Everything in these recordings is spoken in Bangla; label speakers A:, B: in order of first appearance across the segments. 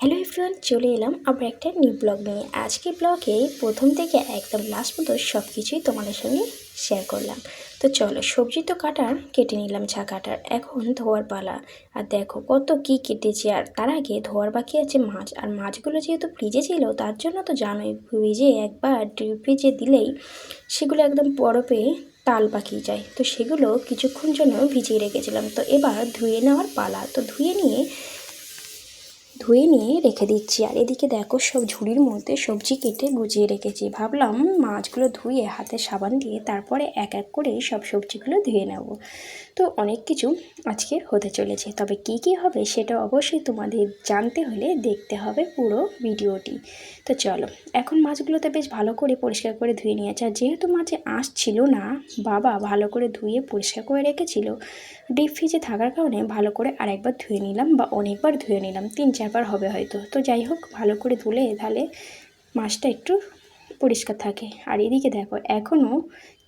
A: হ্যালো এভরিওয়ান, চলে এলাম আবার একটা নিউ ব্লগ নিয়ে। আজকে ব্লগে প্রথম থেকে একদম লাস্ট পর্যন্ত সব কিছুই তোমাদের সঙ্গে শেয়ার করলাম। তো চলো, সবজি তো কাটার, কেটে নিলাম ঝা কাটার এখন ধোয়ার পালা। আর দেখো, কত কি কেটেছি। আর তার আগে ধোয়ার বাকি আছে মাছ। আর মাছগুলো যেহেতু ফ্রিজে ছিল, তার জন্য তো জানোই ফ্রিজে একবার ডিপ ফ্রিজে দিলেই সেগুলো একদম বরফে তাল পাকিয়ে যায়। তো সেগুলো কিছুক্ষণ জন্য ভিজিয়ে রেখেছিলাম। তো এবার ধুয়ে নেওয়ার পালা। তো ধুয়ে নিয়ে ধুয়ে নিয়ে রেখে দিচ্ছি। আর এদিকে দেখো সব ঝুড়ির মধ্যে সবজি কেটে গুজিয়ে রেখেছি। ভাবলাম মাছগুলো ধুয়ে হাতে সাবান দিয়ে তারপরে এক এক করে সব সবজিগুলো ধুয়ে নেব। তো অনেক কিছু আজকে হতে চলেছে। তবে কি কি হবে সেটা অবশ্যই তোমাদের জানতে হলে দেখতে হবে পুরো ভিডিওটি। তো চলো, এখন মাছগুলোতে বেশ ভালো করে পরিষ্কার করে ধুয়ে নিয়েছে। আর যেহেতু মাছে আঁশ ছিল না, বাবা ভালো করে ধুয়ে পরিষ্কার করে রেখেছিল, ডিপ ফ্রিজে থাকার কারণে ভালো করে আরেকবার ধুয়ে নিলাম বা অনেকবার ধুয়ে নিলাম, তিন চারবার হবে হয়তো। তো যাই হোক, ভালো করে ধুলে তাহলে মাছটা একটু পরিষ্কার থাকে। আর এদিকে দেখো এখনও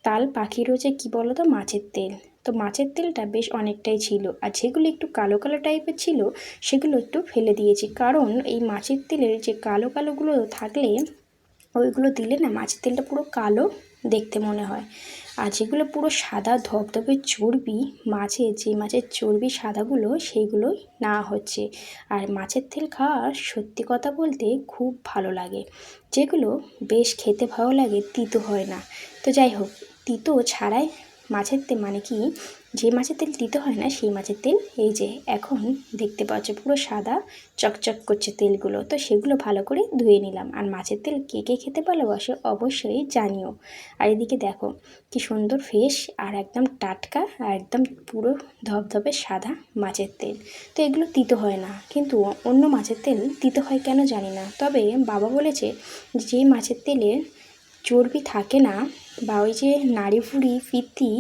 A: তাল পাখি রয়েছে কী বলো তো মাছের তেল। তো মাছের তেলটা বেশ অনেকটাই ছিল আর যেগুলো একটু কালো কালো টাইপের ছিল, সেগুলো একটু ফেলে দিয়েছি। কারণ এই মাছের তেলের যে কালো কালোগুলো থাকলে, ওইগুলো দিলে না মাছের তেলটা পুরো কালো দেখতে মনে হয়। আর যেগুলো পুরো সাদা ধবধবে চর্বি মাছের যে মাছের চর্বি সাদাগুলো সেইগুলোই না হচ্ছে। আর মাছের তেল খাওয়া সত্যি কথা বলতে খুব ভালো লাগে। যেগুলো বেশ খেতে ভালো লাগে, তিতো হয় না। তো যাই হোক, তিতো ছাড়াই মাছের তেল মানে কি? যে মাছের তেল দিতে হয় না, সেই মাছের তেল, এই যে এখন দেখতে পাচ্ছ পুরো সাদা, চকচক করছে তেলগুলো। তো সেগুলো ভালো করে ধুয়ে নিলাম। আর মাছের তেল কে কে খেতে ভালোবাসো অবশ্যই জানিও। আর এদিকে দেখো, কি সুন্দর ফ্রেশ আর একদম টাটকা আর একদম পুরো ধপধপে সাদা মাছের তেল। তো এগুলো তিতো হয় না। কিন্তু অন্য মাছের তেল তিতো হয় কেন জানি না। তবে বাবা বলেছে যে মাছের তেলের চর্বি থাকে না বা ওই যে নাড়ি ভুড়ি ফিতি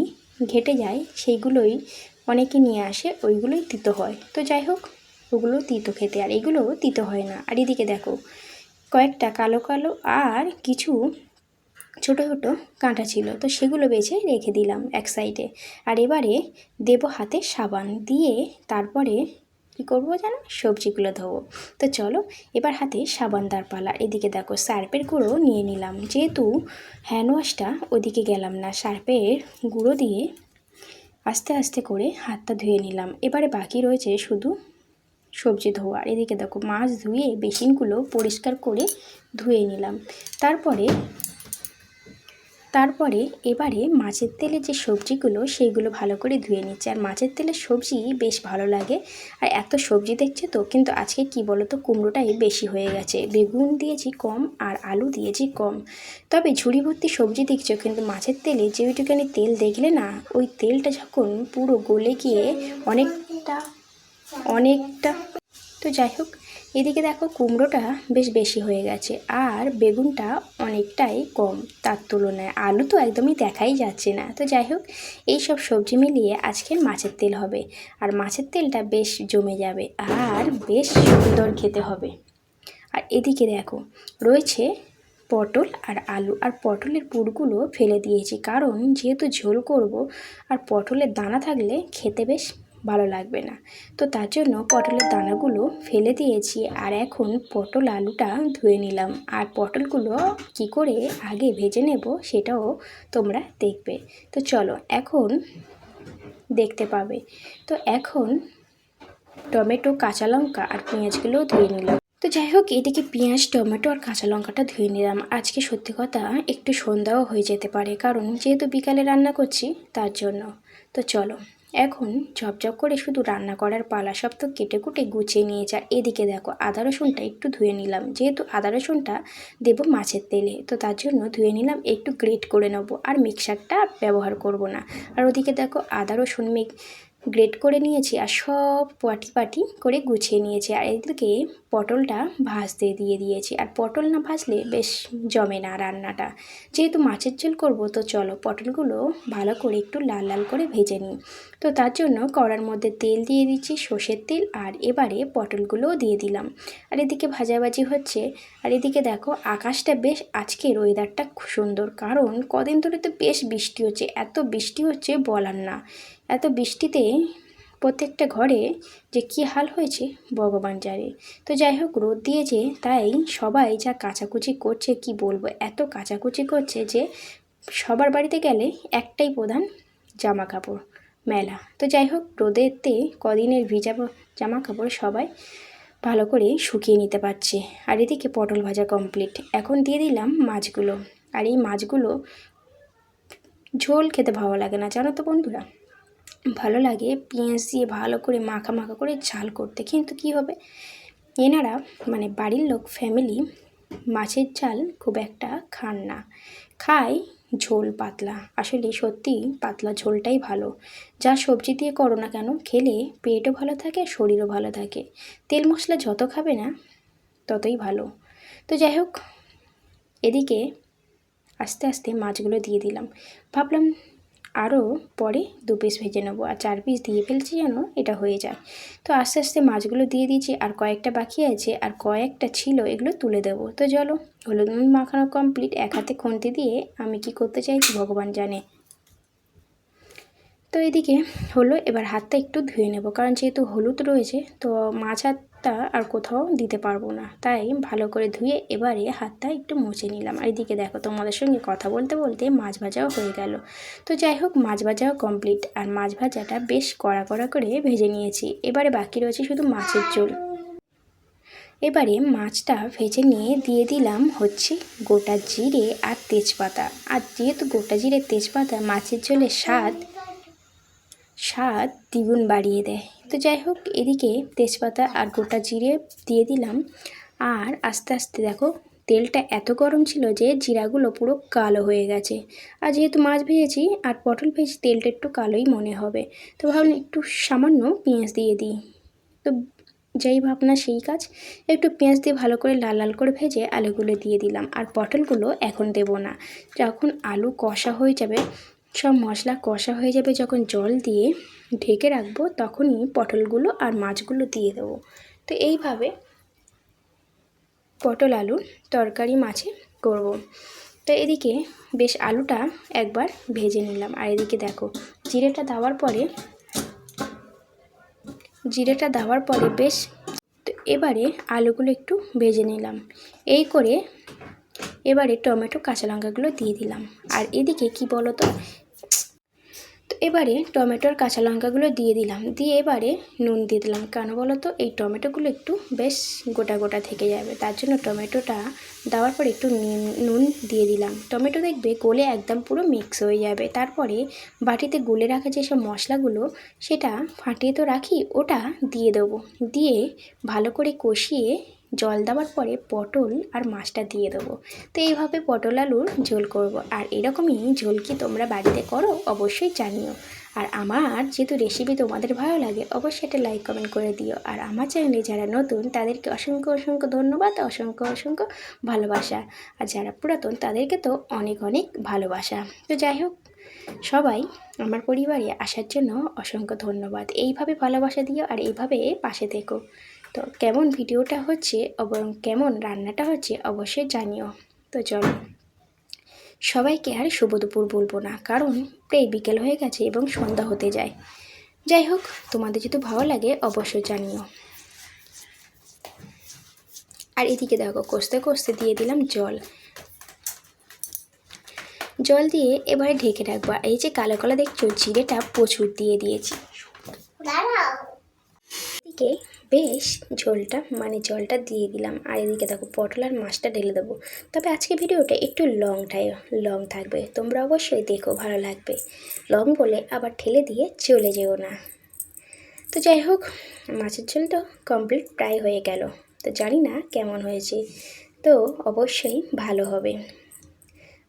A: ঘেটে যায়, সেইগুলোই অনেকে নিয়ে আসে, ওইগুলোই তিতো হয়। তো যাই হোক, ওগুলো তিতো খেতে, আর এগুলো তিতো হয় না। আর এদিকে দেখো, কয়েকটা কালো কালো আর কিছু ছোটো ছোটো কাঁটা ছিল, তো সেগুলো বেছে রেখে দিলাম এক সাইডে আর এবারে দেবো হাতে সাবান দিয়ে তারপরে কী করব জানো? সবজিগুলো ধোবো। তো চলো, এবার হাতে সাবানদার পালা। এদিকে দেখো সার্পের গুঁড়ো নিয়ে নিলাম। যেহেতু হ্যান্ড ওয়াশটা ওদিকে গেলাম না, সার্পের গুঁড়ো দিয়ে আস্তে আস্তে করে হাতটা ধুয়ে নিলাম। এবারে বাকি রয়েছে শুধু সবজি ধোয়ার এদিকে দেখো মাছ ধুয়ে বেসিনগুলো পরিষ্কার করে ধুয়ে নিলাম। তারপরে তারপরে এবারে মাছের তেলে যে সবজিগুলো, সেইগুলো ভালো করে ধুয়ে নিচ্ছে। আর মাছের তেলের সবজি বেশ ভালো লাগে। আর এত সবজি দেখছে তো? কিন্তু আজকে কি বলো তো কুমড়োটাই বেশি হয়ে গেছে। বেগুন দিয়েছি কম আর আলু দিয়েছি কম। তবে ঝুড়ি ভর্তি সবজি দেখছ? কিন্তু মাছের তেলে যে ওইটুখানি তেল দেখলে না, ওই তেলটা যখন পুরো গলে গিয়ে অনেকটা অনেকটা, তো যাই হোক এদিকে দেখো কুমড়োটা বেশ বেশি হয়ে গেছে, আর বেগুনটা অনেকটাই কম তার তুলনায়। আলু তো একদমই দেখাই যাচ্ছে না। তো যাই হোক এই সব সবজি মিলিয়ে আজকের মাছের তেল হবে, আর মাছের তেলটা বেশ জমে যাবে আর বেশ সুন্দর খেতে হবে। আর এদিকে দেখো, রয়েছে পটল আর আলু, আর পটলের পুরগুলো ফেলে দিয়েছি, কারণ যেহেতু ঝোল করব, আর পটলের দানা থাকলে খেতে বেশ ভালো লাগবে না। তো তার জন্য পটলের দানাগুলো ফেলে দিয়েছি আর এখন পটল আলুটা ধুয়ে নিলাম। আর পটলগুলো কি করে আগে ভেজে নেব সেটাও তোমরা দেখবে। তো চলো এখন দেখতে পাবে। তো এখন টমেটো, কাঁচা লঙ্কা আর পেঁয়াজগুলোও ধুয়ে নিলাম। তো যাই হোক, এদিকে পেঁয়াজ, টমেটো আর কাঁচা লঙ্কাটা ধুয়ে নিলাম। আজকে সত্যি কথা একটু সন্ধ্যাও হয়ে যেতে পারে, কারণ যেহেতু বিকালে রান্না করছি তার জন্য। তো চলো। এখন ঝপঝপ করে শুধু রান্না করার পালা সব তো কেটে কুটে গুছিয়ে নিয়ে যা। এদিকে দেখো, আদা রসুনটা একটু ধুয়ে নিলাম। যেহেতু আদা রসুনটা দেবো মাছের তেলে, তো তার জন্য ধুয়ে নিলাম, একটু গ্রেট করে নেব। আর মিক্সারটা ব্যবহার করব না। আর ওদিকে দেখো, আদা রসুন মিক গ্রেট করে নিয়েছি আর সব পাটি পাটি করে গুছিয়ে নিয়েছি আর এদিকে পটলটা ভাজতে দিয়ে দিয়েছি। আর পটল না ভাজলে বেশ জমে না রান্নাটা। যেহেতু মাছের ঝোল করব, তো চলো পটলগুলো ভালো করে একটু লাল লাল করে ভেজে নিই। তো তার জন্য কড়ার মধ্যে তেল দিয়ে দিচ্ছি সর্ষের তেল আর এবারে পটলগুলোও দিয়ে দিলাম। আর এদিকে ভাজাভাজি হচ্ছে। আর এদিকে দেখো আকাশটা বেশ আজকের ওয়েদারটা খুব সুন্দর। কারণ কদিন ধরে তো বেশ বৃষ্টি হচ্ছে। এত বৃষ্টি হচ্ছে বলার না। এত বৃষ্টিতে প্রত্যেকটা ঘরে যে কী হাল হয়েছে ভগবান জানে। তো যাই হোক, রোদ দিয়েছে, তাই সবাই যা কাচাকুচি করছে, কি বলব, এত কাচাকুচি করছে যে সবার বাড়িতে গেলে একটাই প্রধান জামা কাপড় মেলা। তো যাই হোক, রোদেতে কদিনের ভিজা জামা কাপড় সবাই ভালো করে শুকিয়ে নিতে পারছে। আর এদিকে পটল ভাজা কমপ্লিট এখন দিয়ে দিলাম মাছগুলো। আর এই মাছগুলো ঝোল খেতে ভালো লাগে না, জানো তো বন্ধুরা? ভালো লাগে পেঁয়াজ দিয়ে ভালো করে মাখা মাখা করে ঝাল করতে। কিন্তু কি হবে? এনারা মানে বাড়ির লোক ফ্যামিলি মাছের ঝাল খুব একটা খান না। খায় ঝোল পাতলা। আসলে সত্যি পাতলা ঝোলটাই ভালো। যা সবজি দিয়ে করো না কেন, খেলে পেটও ভালো থাকে, শরীরও ভালো থাকে। তেল মশলা যত খাবে না, ততই ভালো। তো যাই হোক, এদিকে আস্তে আস্তে মাছগুলো দিয়ে দিলাম। ভাবলাম আরও পরে দু পিস ভেজে নেব আর চার পিস দিয়ে ফেলছি যেন এটা হয়ে যায়। তো আস্তে আস্তে মাছগুলো দিয়ে দিয়েছি আর কয়েকটা বাকি আছে আর কয়েকটা ছিল এগুলো তুলে দেবো। তো চলো, হলুদ নুন মাখানো কমপ্লিট এক হাতে খুন্তি দিয়ে আমি কি করতে চাইছি ভগবান জানে। তো এদিকে হলো, এবার হাতটা একটু ধুয়ে নেব, কারণ যেহেতু হলুদ রয়েছে, তো মাছ হাতটা আর কোথাও দিতে পারব না। তাই ভালো করে ধুয়ে এবারে হাতটা একটু মুছে নিলাম। আর এদিকে দেখো, তোমাদের সঙ্গে কথা বলতে বলতে মাছ ভাজাও হয়ে গেল। তো যাই হোক, মাছ ভাজাও কমপ্লিট আর মাছ ভাজাটা বেশ কড়া কড়া করে ভেজে নিয়েছি। এবারে বাকি রয়েছে শুধু মাছের ঝোল। এবারে মাছটা ভেজে নিয়ে দিয়ে দিলাম হচ্ছে গোটা জিরে আর তেজপাতা। আর যেহেতু গোটা জিরে, তেজপাতা মাছের ঝোলের স্বাদ স্বাদ দ্বিগুণ বাড়িয়ে দেয়। তো যাই হোক, এদিকে তেজপাতা আর গোটা জিরে দিয়ে দিলাম। আর আস্তে আস্তে দেখো, তেলটা এত গরম ছিল যে জিরাগুলো পুরো কালো হয়ে গেছে। আর যেহেতু মাছ ভেজেছি আর পটল ভেজে তেলটা একটু কালোই মনে হবে, তো ভাবলাম একটু সামান্য পেঁয়াজ দিয়ে দিই। তো যেই ভাবনা সেই কাজ। একটু পেঁয়াজ দিয়ে ভালো করে লাল লাল করে ভেজে আলুগুলো দিয়ে দিলাম। আর পটলগুলো এখন দেবো না। যখন আলু কষা হয়ে যাবে সব মশলা কষা হয়ে যাবে যখন জল দিয়ে ঢেকে রাখব, তখনই পটলগুলো আর মাছগুলো দিয়ে দেবো। তো এইভাবে পটল আলুর তরকারি, মাছে করব। তো এদিকে বেশ আলুটা একবার ভেজে নিলাম। আর এদিকে দেখো, জিরেটা দেওয়ার পরে, জিরেটা দেওয়ার পরে বেশ, তো এবারে আলুগুলো একটু ভেজে নিলাম। এই করে এবারে টমেটো, কাঁচা লঙ্কাগুলো দিয়ে দিলাম। আর এদিকে কি বলো তো তো এবারে টমেটোর কাঁচা লঙ্কাগুলো দিয়ে দিলাম। দিয়ে এবারে নুন দিয়ে দিলাম। কেন বলো তো এই টমেটোগুলো একটু বেশ গোটা গোটা থেকে যাবে। তার জন্য টমেটোটা দেওয়ার পর একটু নুন- দিয়ে দিলাম। টমেটো দেখবে গলে একদম পুরো মিক্স হয়ে যাবে। তারপরে বাটিতে গুলে রাখা যেসব মশলাগুলো, সেটা ফাটিয়ে তো রাখি, ওটা দিয়ে দেবো। দিয়ে ভালো করে কষিয়ে জল দেওয়ার পরে পটল আর মাছটা দিয়ে দেবো। তো এইভাবে পটল আলুর ঝোল করব। আর এরকমই ঝোল কি তোমরা বাড়িতে করো অবশ্যই জানিও। আর আমার যেহেতু রেসিপি তোমাদের ভালো লাগে, অবশ্যই একটা লাইক কমেন্ট করে দিও। আর আমার চ্যানেলে যারা নতুন, তাদেরকে অসংখ্য অসংখ্য ধন্যবাদ, অসংখ্য অসংখ্য ভালোবাসা। আর যারা পুরাতন, তাদেরকে তো অনেক অনেক ভালোবাসা। তো যাই হোক, সবাই আমার পরিবারে আসার জন্য অসংখ্য ধন্যবাদ। এইভাবে ভালোবাসা দিও আর এইভাবে পাশে থেকো। তো কেমন ভিডিওটা হচ্ছে এবং কেমন রান্নাটা হচ্ছে অবশ্যই জানিও। তো চলো সবাইকে আর শুভ দুপুর বলব না কারণ প্রায় বিকেল হয়ে গেছে এবং সন্ধ্যা হতে যায়। যাই হোক তোমাদের যদি ভালো লাগে অবশ্যই জানিও। আর এদিকে দেখো কষতে কষতে দিয়ে দিলাম জল। জল দিয়ে এবারে ঢেকে রাখব। এই যে কালো কালো দেখছ জিরেটা প্রচুর দিয়ে দিয়েছি। এদিকে বেশ ঝোলটা মানে জলটা দিয়ে দিলাম। আর এদিকে দেখো পটল আর মাছটা ঢেলে দেবো। তবে আজকে ভিডিওটা একটু লং টাই লং থাকবে। তোমরা অবশ্যই দেখো, ভালো লাগবে। লং বলে আবার ঠেলে দিয়ে চলে যেও না। তো যাই হোক, মাছের ঝোল তো কমপ্লিট প্রায় হয়ে গেল। তো জানি না কেমন হয়েছে। তো অবশ্যই ভালো হবে।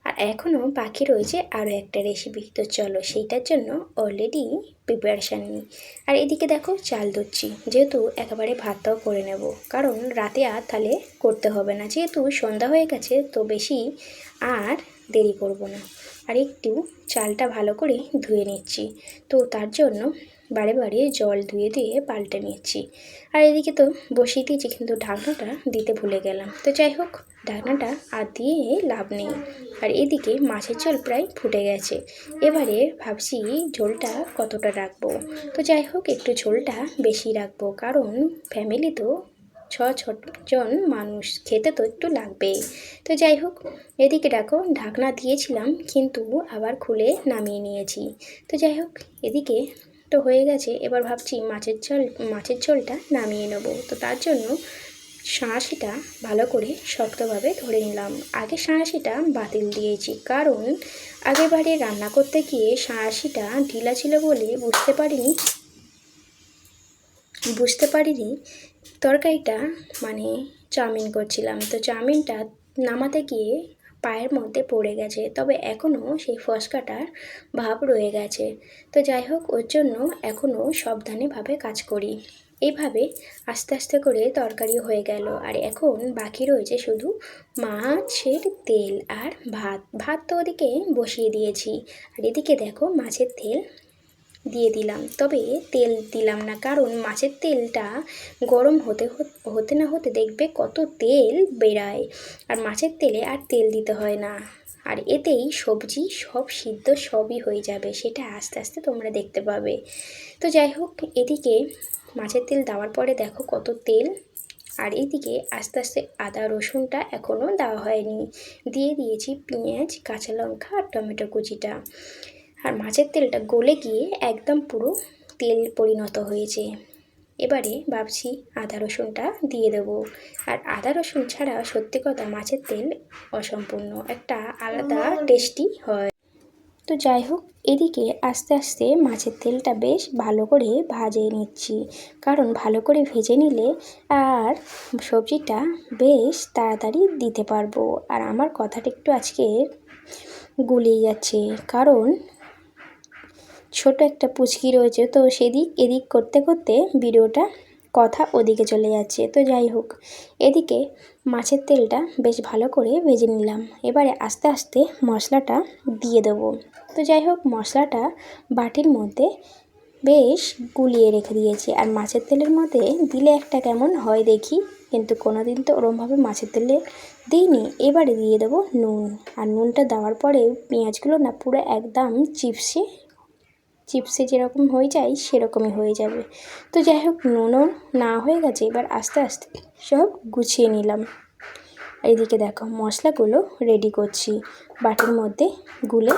A: আর এখনও বাকি রয়েছে আরও একটা রেসিপি তো চলো সেইটার জন্য অলরেডি প্রিপারেশান নিই। আর এদিকে দেখো চাল ধুচ্ছি যেহেতু একেবারে ভাতটাও করে নেব। কারণ রাতে আর তাহলে করতে হবে না। যেহেতু সন্ধ্যা হয়ে গেছে, তো বেশি আর দেরি করব না। আর একটু চালটা ভালো করে ধুয়ে নিচ্ছি। তো তার জন্য বারে বারে জল ধুয়ে ধুয়ে পাল্টে নিচ্ছি আর এদিকে তো বসিয়ে দিয়েছি, কিন্তু ঢাকনাটা দিতে ভুলে গেলাম। তো যাই হোক, ঢাকনাটা আর দিয়ে লাভ নেই। আর এদিকে মাছের ঝোল প্রায় ফুটে গেছে। এবারে ভাবছি ঝোলটা কতটা রাখব? তো যাই হোক, একটু ঝোলটা বেশি রাখব, কারণ ফ্যামিলি তো ছ ছজন মানুষ, খেতে তো একটু লাগবেই। তো যাই হোক, এদিকে ডাকো ঢাকনা দিয়েছিলাম, কিন্তু আবার খুলে নামিয়ে নিয়েছি। তো যাই হোক, এদিকে তো হয়ে গেছে। এবার ভাবছি মাছের ঝোল, মাছের ঝোলটা নামিয়ে নেব। তো তার জন্য সাঁড়াশিটা ভালো করে শক্তভাবে ধরে নিলাম। আগে সাঁড়াশিটা বাতিল দিয়েছি। কারণ আগেরবারে রান্না করতে গিয়ে সাঁড়াশিটা ঢিলা ছিল বলে বুঝতে পারিনি বুঝতে পারিনি তরকারিটা মানে চাউমিন করছিলাম। তো চাউমিনটা নামাতে গিয়ে পায়ের মধ্যে পড়ে গেছে। তবে এখনও সেই ফসকাটার ভাব রয়ে গেছে। তো যাই হোক, ওর জন্য এখনও সাবধানেভাবে কাজ করি। এইভাবে আস্তে আস্তে করে তরকারি হয়ে গেল। আর এখন বাকি রয়েছে শুধু মাছের তেল আর ভাত। ভাত তো ওদিকে বসিয়ে দিয়েছি। আর এদিকে দেখো মাছের তেল দিয়ে দিলাম। তবে তেল দিলাম না, কারণ মাছের তেলটা গরম হতে হতে না হতে দেখবে কত তেল বেরায় আর মাছের তেলে আর তেল দিতে হয় না। আর এতেই সবজি সব সিদ্ধ সবই হয়ে যাবে, সেটা আস্তে আস্তে তোমরা দেখতে পাবে। তো যাই হোক, এদিকে মাছের তেল দেওয়ার পরে দেখো কত তেল। আর এদিকে আস্তে আস্তে আদা, রসুনটা এখনও দেওয়া হয়নি। দিয়ে দিয়েছি পেঁয়াজ, কাঁচা লঙ্কা আর টমেটো কুচিটা। আর মাছের তেলটা গলে গিয়ে একদম পুরো তেল পরিণত হয়েছে। এবারে ভাবছি আদা রসুনটা দিয়ে দেবো। আর আদা রসুন ছাড়া সত্যি কথা মাছের তেল অসম্পূর্ণ। একটা আলাদা টেস্টি হয়। তো যাই হোক এদিকে আস্তে আস্তে মাছের তেলটা বেশ ভালো করে ভাজে নিচ্ছি। কারণ ভালো করে ভেজে নিলে আর সবজিটা বেশ তাড়াতাড়ি দিতে পারব। আর আমার কথাটা একটু আজকে গুলিয়ে যাচ্ছে। কারণ ছোট একটা পুচকি রয়েছে, তো সেদিক এদিক করতে করতে ভিডিওটা কথা ওদিকে চলে যাচ্ছে। তো যাই হোক, এদিকে মাছের তেলটা বেশ ভালো করে ভেজে নিলাম। এবারে আস্তে আস্তে মশলাটা দিয়ে দেবো। তো যাই হোক, মশলাটা বাটির মধ্যে বেশ গুলিয়ে রেখে দিয়েছি। আর মাছের তেলের মধ্যে দিলে একটা কেমন হয় দেখি, কিন্তু কোনো দিন তো ওরমভাবে মাছের তেলে দিইনি। এবারে দিয়ে দেবো নুন। আর নুনটা দেওয়ার পরে পেঁয়াজগুলো না পুরো একদম চিপসে চিপসে যেরকম হয়ে যায়, সেরকমই হয়ে যাবে। তো যাই হোক, নুনও না হয়ে গেছে, এবার আস্তে আস্তে সব গুছিয়ে নিলাম। এদিকে দেখো, মশলাগুলো রেডি করছি। বাটির মধ্যে গুলে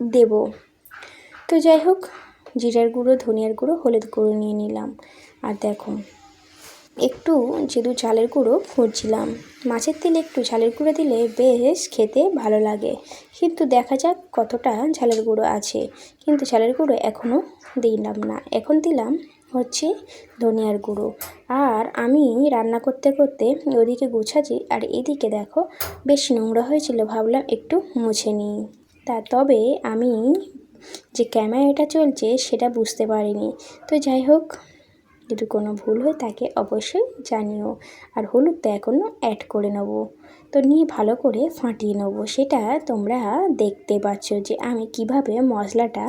A: দেব। তো যাই হোক, জিরার গুঁড়ো, ধনিয়ার গুঁড়ো, হলুদ গুঁড়ো নিয়ে নিলাম। আর দেখো একটু যেহেতু চালের গুঁড়ো খুঁজছিলাম মাছের তেলে একটু ঝালের গুঁড়ো দিলে বেশ খেতে ভালো লাগে। কিন্তু দেখা যাক কতটা ঝালের গুঁড়ো আছে। কিন্তু ঝালের গুঁড়ো এখনও দিলাম না। এখন দিলাম হচ্ছে ধনিয়ার গুঁড়ো। আর আমি রান্না করতে করতে ওদিকে গুছাচ্ছি আর এদিকে দেখো বেশ নোংরা হয়েছিল, ভাবলাম একটু মুছে নিই। তা তবে আমি যে ক্যামেরাটা চলছে সেটা বুঝতে পারিনি। তো যাই হোক যদি কোনো ভুল হয় তাকে অবশ্যই জানিও। আর হলুদটা এখনও অ্যাড করে নেব। তো নিয়ে ভালো করে ফাটিয়ে নেব। সেটা তোমরা দেখতে পাচ্ছ যে আমি কীভাবে মশলাটা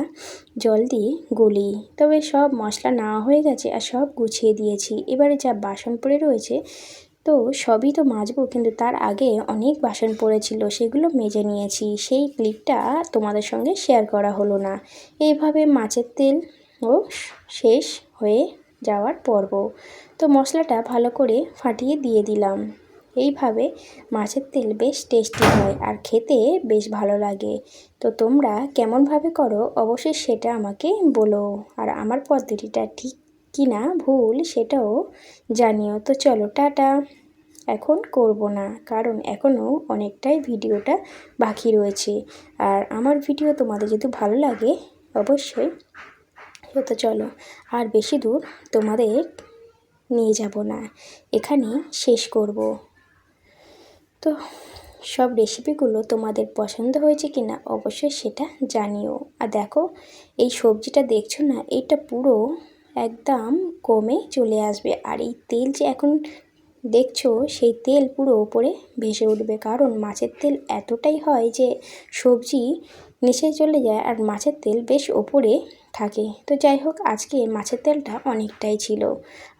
A: জল দিয়ে গুলি। তবে সব মশলা নেওয়া হয়ে গেছে আর সব গুছিয়ে দিয়েছি। এবারে যা বাসন পড়ে রয়েছে, তো সবই তো মাজবো। কিন্তু তার আগে অনেক বাসন পড়েছিল, সেগুলো মেজে নিয়েছি। সেই ক্লিপটা তোমাদের সঙ্গে শেয়ার করা হলো না। এইভাবে মাছের তেল ও শেষ হয়ে যাওয়ার পর্ব। তো মশলাটা ভালো করে ফাটিয়ে দিয়ে দিলাম। এইভাবে মাছের তেল বেশ টেস্টি হয় আর খেতে বেশ ভালো লাগে। তো তোমরা কেমনভাবে করো অবশ্যই সেটা আমাকে বলো। আর আমার পদ্ধতিটা ঠিক কি না ভুল সেটাও জানিও। তো চলো, টাটা। এখন করব না, কারণ এখনও অনেকটাই ভিডিওটা বাকি রয়েছে। আর আমার ভিডিও তোমাদের যদি ভালো লাগে, অবশ্যই তো চলো, আর বেশি দূর তোমাদের নিয়ে যাব না। এখানে শেষ করব। তো, সব রেসিপিগুলো তোমাদের পছন্দ হয়েছে কি না অবশ্যই সেটা জানিও। আর দেখো, এই সবজিটা দেখছ না এটা পুরো একদম কমে চলে আসবে। আর এই তেল যে এখন দেখছ, সেই তেল পুরো ওপরে ভেসে উঠবে। কারণ মাছের তেল এতটাই হয় যে সবজি নিচে চলে যায়, আর মাছের তেল বেশ ওপরে থাকে। তো যাই হোক, আজকে মাছের তেলটা অনেকটাই ছিল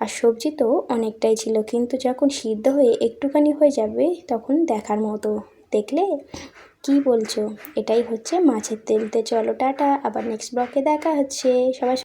A: আর সবজি তো অনেকটাই ছিল। কিন্তু যখন সিদ্ধ হয়ে একটুখানি হয়ে যাবে, তখন দেখার মতো। দেখলে? কি বলছো? এটাই হচ্ছে মাছের তেলতে চলো, টাটা। আবার নেক্সট ব্লকে দেখা হচ্ছে। সবাই